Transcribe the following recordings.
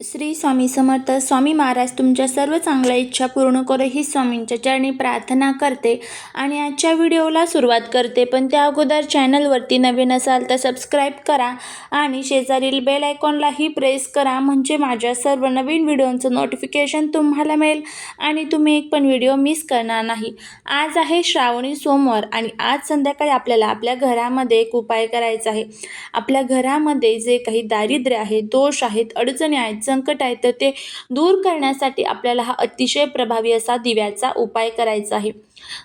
श्री स्वामी समर्थ स्वामी महाराज तुमच्या सर्व चांगल्या इच्छा पूर्ण करो ही स्वामींच्या चरणी प्रार्थना करते आणि आजच्या व्हिडिओला सुरुवात करते. पण त्या अगोदर चॅनलवरती नवीन असाल तर सबस्क्राईब करा आणि शेजारील बेल आयकॉनलाही प्रेस करा म्हणजे माझ्या सर्व नवीन व्हिडिओंचं नोटिफिकेशन तुम्हाला मिळेल आणि तुम्ही एक पण व्हिडिओ मिस करणार नाही. आज आहे श्रावणी सोमवार आणि आज संध्याकाळी आपल्याला आपल्या घरामध्ये एक उपाय करायचा आहे. आपल्या घरामध्ये जे काही दारिद्र्य आहे दोष आहेत अडचणी आहेत संकट आहे तर ते दूर करण्यासाठी आपल्याला हा अतिशय प्रभावी असा दिव्याचा उपाय करायचा आहे.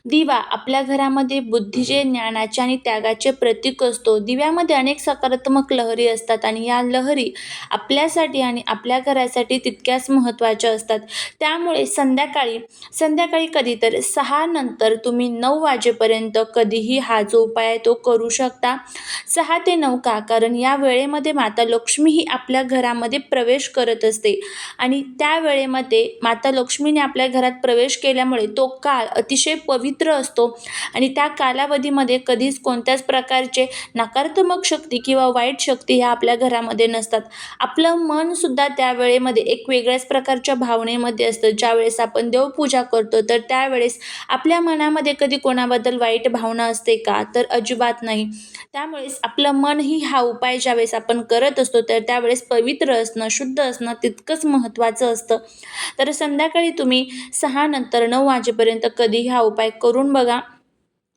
दिवा आपल्या घरामध्ये बुद्धीचे ज्ञानाचे आणि त्यागाचे प्रतीक असतो. दिव्यामध्ये अनेक सकारात्मक लहरी असतात आणि या लहरी आपल्यासाठी आणि आपल्या घरासाठी तितक्याच महत्त्वाच्या असतात. त्यामुळे संध्याकाळी संध्याकाळी कधीतरी सहा नंतर तुम्ही नऊ वाजेपर्यंत कधीही हा जो उपाय आहे तो करू शकता. सहा ते नऊ का? कारण या वेळेमध्ये माता लक्ष्मी ही आपल्या घरामध्ये प्रवेश करत असते. आणि त्या वेळेमध्ये माता लक्ष्मीने आपल्या घरात प्रवेश केल्यामुळे तो काळ अतिशय पवित्र असतो. आणि त्या कालावधीमध्ये कधीच कोणत्याच प्रकारचे नकारात्मक शक्ती किंवा वाईट शक्ती ह्या आपल्या घरामध्ये नसतात. आपलं मनसुद्धा त्यावेळेमध्ये एक वेगळ्याच प्रकारच्या भावनेमध्ये असतं. ज्यावेळेस आपण देवपूजा करतो तर त्यावेळेस आपल्या मनामध्ये कधी कोणाबद्दल वाईट भावना असते का? तर अजिबात नाही. त्यामुळेच आपलं मनही हा उपाय ज्यावेळेस आपण करत असतो तर त्यावेळेस पवित्र असणं शुद्ध असणं तितकंच महत्त्वाचं असतं. तर संध्याकाळी तुम्ही सहा नंतर नऊ वाजेपर्यंत कधी हा उपाय करून बघा.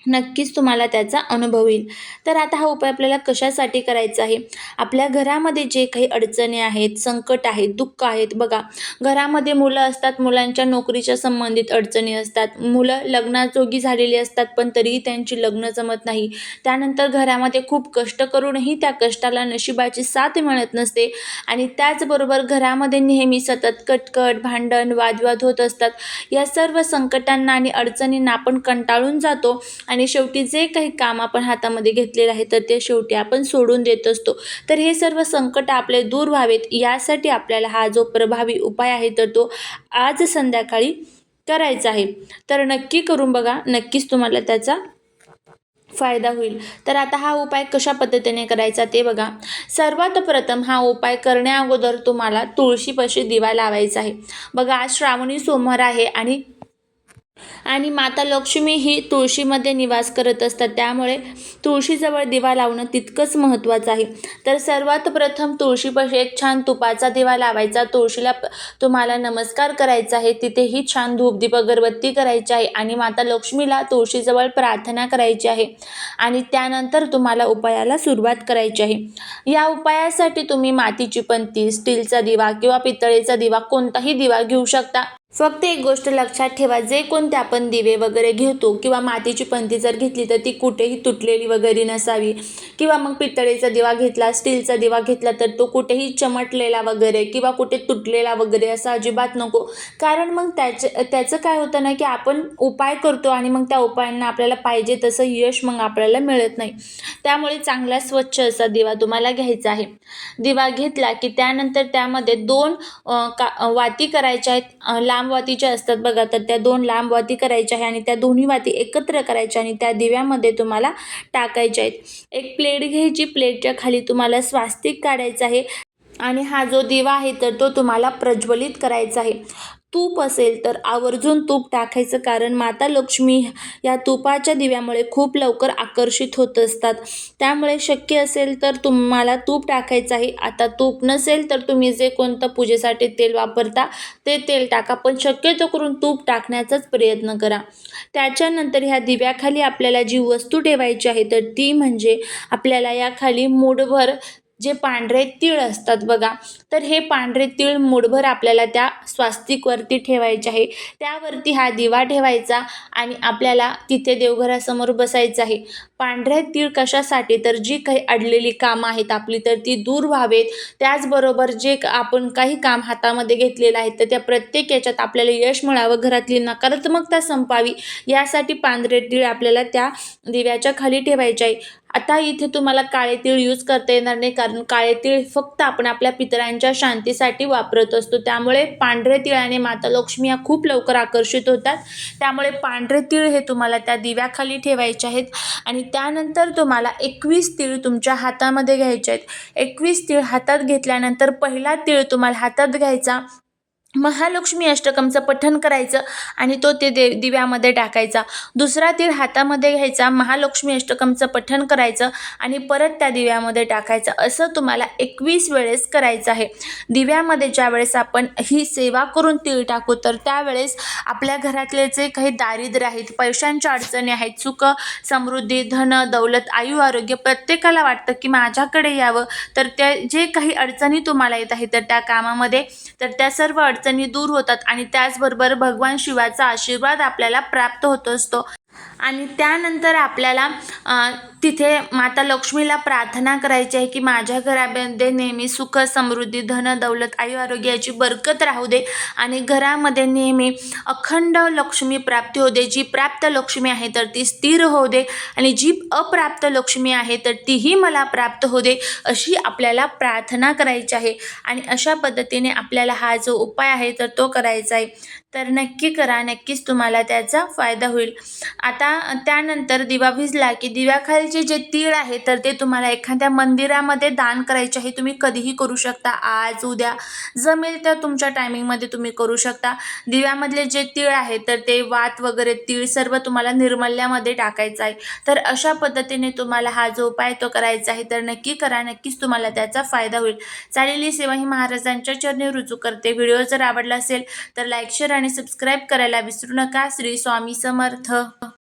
नक्कीच तुम्हाला त्याचा अनुभव येईल. तर आता हा उपाय आपल्याला कशासाठी करायचा आहे? आपल्या घरामध्ये जे काही अडचणी आहेत संकट आहेत दुःख आहेत बघा. घरामध्ये मुलं असतात मुलांच्या नोकरीच्या संबंधित अडचणी असतात. मुलं लग्नाजोगी झालेली असतात पण तरीही त्यांची लग्न जमत नाही. त्यानंतर घरामध्ये खूप कष्ट करूनही त्या कष्टाला नशिबाची साथ मिळत नसते. आणि त्याचबरोबर घरामध्ये नेहमी सतत कटकट भांडण वादविवाद होत असतात. या सर्व संकटांना आणि अडचणींना आपण कंटाळून जातो. आणि शेवटी जे काही काम आपण हातामध्ये घेतलेलं आहे तर ते शेवटी आपण सोडून देत असतो. तर हे सर्व संकट आपले दूर व्हावेत यासाठी आपल्याला हा जो प्रभावी उपाय आहे तर तो आज संध्याकाळी करायचा आहे. तर नक्की करून बघा नक्कीच तुम्हाला त्याचा फायदा होईल. तर आता हा उपाय कशा पद्धतीने करायचा ते बघा. सर्वात प्रथम हा उपाय करण्या अगोदर तुम्हाला तुळशीपाशी दिवा लावायचा आहे. बघा आज श्रावणी सोमवार आहे आणि आणि माता लक्ष्मी ही तुळशीमध्ये निवास करत असतात. त्यामुळे तुळशीजवळ दिवा लावणं तितकंच महत्त्वाचं आहे. तर सर्वात प्रथम तुळशीपाशी एक छान तुपाचा दिवा लावायचा. तुळशीला तुम्हाला नमस्कार करायचा आहे. तिथेही छान धूपदीप अगरबत्ती करायची आहे आणि माता लक्ष्मीला तुळशीजवळ प्रार्थना करायची आहे. आणि त्यानंतर तुम्हाला उपायाला सुरुवात करायची आहे. या उपायासाठी तुम्ही मातीची पंती स्टीलचा दिवा किंवा पितळेचा दिवा कोणताही दिवा घेऊ शकता. फक्त एक गोष्ट लक्षात ठेवा जे कोणते आपण दिवे वगैरे घेतो किंवा मातीची पंती जर घेतली तर ती कुठेही तुटलेली वगैरे नसावी. किंवा मग पितळेचा दिवा घेतला स्टीलचा दिवा घेतला तर तो कुठेही चमटलेला वगैरे किंवा कुठे तुटलेला वगैरे असा अजिबात नको. कारण मग त्याचं त्याचं काय होतं ना की आपण उपाय करतो आणि मग त्या उपायांना आपल्याला पाहिजे तसं यश मग आपल्याला मिळत नाही. त्यामुळे चांगला स्वच्छ असा दिवा तुम्हाला घ्यायचा आहे. दिवा घेतला की त्यानंतर त्यामध्ये दोन का वाती करायच्या आहेत. लांब लांब वातीच्या असतात बघा तर त्या दोन लांब वाती करायच्या आहे आणि त्या दोन्ही वाती एकत्र करायच्या आणि त्या दिव्यामध्ये तुम्हाला टाकायच्या आहेत. एक प्लेट घ्यायची प्लेटच्या खाली तुम्हाला स्वास्तिक काढायचं आहे आणि हा जो दिवा आहे तर तो तुम्हाला प्रज्वलित करायचा आहे. तूप असेल तर आवर्जून तूप टाकायचं कारण माता लक्ष्मी या तुपाच्या दिव्यामुळे खूप लवकर आकर्षित होत असतात. त्यामुळे शक्य असेल तर तुम्हाला तूप टाकायचं आहे आता तूप नसेल तर तुम्ही जे कोणतं पूजेसाठी तेल वापरता ते तेल टाका पण शक्यतो करून तूप टाकण्याचाच प्रयत्न करा. त्याच्यानंतर ह्या दिव्याखाली आपल्याला जी वस्तू ठेवायची आहे तर ती म्हणजे आपल्याला याखाली मूठभर जे पांढरे तीळ असतात बघा तर हे पांढरे तीळ मुठभर आपल्याला त्या स्वास्तिकवरती ठेवायचे आहे. त्यावरती हा दिवा ठेवायचा आणि आपल्याला तिथे देवघरासमोर बसायचं आहे. पांढरे तीळ कशासाठी? तर जी काही अडलेली कामं आहेत आपली तर ती दूर व्हावेत. त्याचबरोबर जे आपण काही काम हातामध्ये घेतलेलं आहे तर त्या प्रत्येक याच्यात आपल्याला यश मिळावं घरातली नकारात्मकता संपावी. यासाठी पांढरे तीळ आपल्याला त्या दिव्याच्या खाली ठेवायचे आहे. आता इथे तुम्हाला काळे तीळ यूज करता येणार नाही कारण काळे तीळ फक्त आपण आपल्या पितरांच्या शांतीसाठी वापरत असतो. त्यामुळे पांढरे तीळ आणि माता लक्ष्मी या खूप लवकर आकर्षित होतात. त्यामुळे पांढरे तीळ हे तुम्हाला त्या दिव्याखाली ठेवायचे आहेत. आणि त्यानंतर तुम्हाला एकवीस तीळ तुमच्या हातामध्ये घ्यायचे आहेत. एकवीस तीळ हातात घेतल्यानंतर पहिला तीळ तुम्हाला हातात घ्यायचा. महालक्ष्मी अष्टकमचं पठण करायचं आणि तो ते दे दिव्यामध्ये टाकायचा. दुसरा तीळ हातामध्ये घ्यायचा महालक्ष्मी अष्टकमचं पठण करायचं आणि परत त्या दिव्यामध्ये टाकायचं. असं तुम्हाला एकवीस वेळेस करायचं आहे. दिव्यामध्ये ज्या वेळेस आपण ही सेवा करून तीळ टाकू तर त्यावेळेस आपल्या घरातले जे काही दारिद्र्य आहेत पैशांच्या अडचणी आहेत सुख समृद्धी धन दौलत आयु आरोग्य प्रत्येकाला वाटतं की माझ्याकडे यावं तर त्या जे काही अडचणी तुम्हाला येत आहेत तर त्या कामामध्ये तर त्या सर्व अडचणी दूर होतात आणि त्याचबरोबर भगवान शिवाचा आशीर्वाद आपल्याला प्राप्त होत असतो. आणि त्यानंतर आपल्याला तिथे माता लक्ष्मीला प्रार्थना करायची आहे की माझ्या घरामध्ये नेहमी सुख समृद्धी धन दौलत आयु आरोग्य याची बरकत राहू दे. आणि घरामध्ये नेहमी अखंड लक्ष्मी प्राप्ती होऊ दे. जी प्राप्त लक्ष्मी आहे तर ती स्थिर होऊ दे. आणि जी अप्राप्त लक्ष्मी आहे तर तीही मला प्राप्त होऊ दे अशी आपल्याला प्रार्थना करायची आहे. आणि अशा पद्धतीने आपल्याला हा जो उपाय आहे तर तो करायचा आहे. तर नक्की करा. नक्कीच तुम्हाला त्याचा फायदा होईल. आता त्यानंतर दिवा भिजला की दिव्याखालचे जे तीळ आहे तर ते तुम्हाला एखाद्या मंदिरामध्ये दान करायचे आहे तुम्ही कधीही करू शकता. आज उद्या जमेल त्या तुमच्या टायमिंगमध्ये तुम्ही करू शकता. दिव्यामधले जे तीळ आहे तर ते वात वगैरे तीळ सर्व तुम्हाला निर्मल्यामध्ये टाकायचं आहे. तर अशा पद्धतीने तुम्हाला हा जो उपाय तो करायचा आहे तर नक्की करा. नक्कीच तुम्हाला त्याचा फायदा होईल. चालेली सेवा ही महाराजांच्या चरणी रुजू करते. व्हिडिओ जर आवडला असेल तर लाईक शेअर आणि सबस्क्राईब करायला विसरू नका. श्री स्वामी समर्थ.